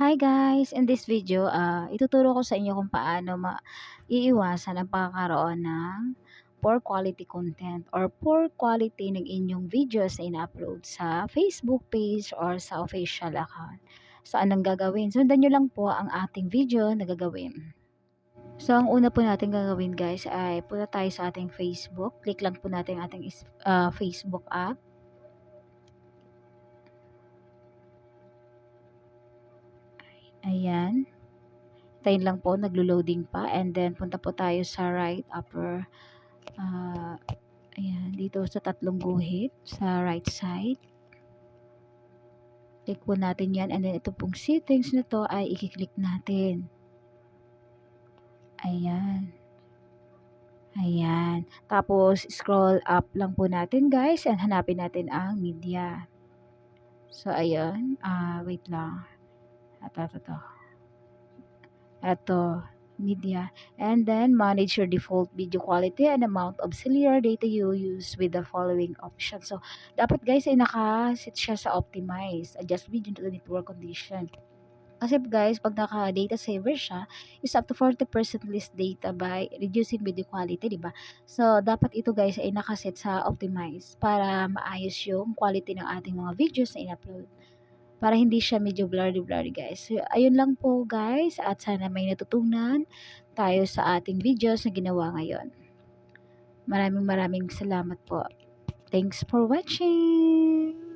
Hi guys! In this video, ah, ituturo ko sa inyo kung paano maiiwasan ang pagkakaroon ng poor quality content or poor quality ng inyong videos na ina-upload sa Facebook page or sa official account. So, anong gagawin? Sundan nyo lang po ang ating video na gagawin. So, ang una po natin gagawin guys ay punta tayo sa ating Facebook. Click lang po natin ating ah, Facebook app. Ayan. Hintayin lang po, naglo-loading pa. And then, punta po tayo sa right upper, ah, ayan, dito sa tatlong guhit, sa right side. Click po natin yan. And then, ito pong settings na to ay i-click natin. Ayan. Ayan. Tapos, scroll up lang po natin guys and hanapin natin ang media. So, ayan. Ah, wait lang. Ito, ito, ito. Ito, media. And then, manage your default video quality and amount of cellular data you use with the following options. So, dapat guys ay naka-set siya sa optimize. Adjust video to the network condition. Kasi guys, pag naka-data saver siya, is up to 40% less data by reducing video quality, di ba? So, dapat ito guys ay nakaset sa optimize para maayos yung quality ng ating mga videos na in-upload para hindi siya medyo blurry-blurry guys. So, ayun lang po guys at sana may natutunan tayo sa ating videos na ginawa ngayon. Maraming maraming salamat po. Thanks for watching!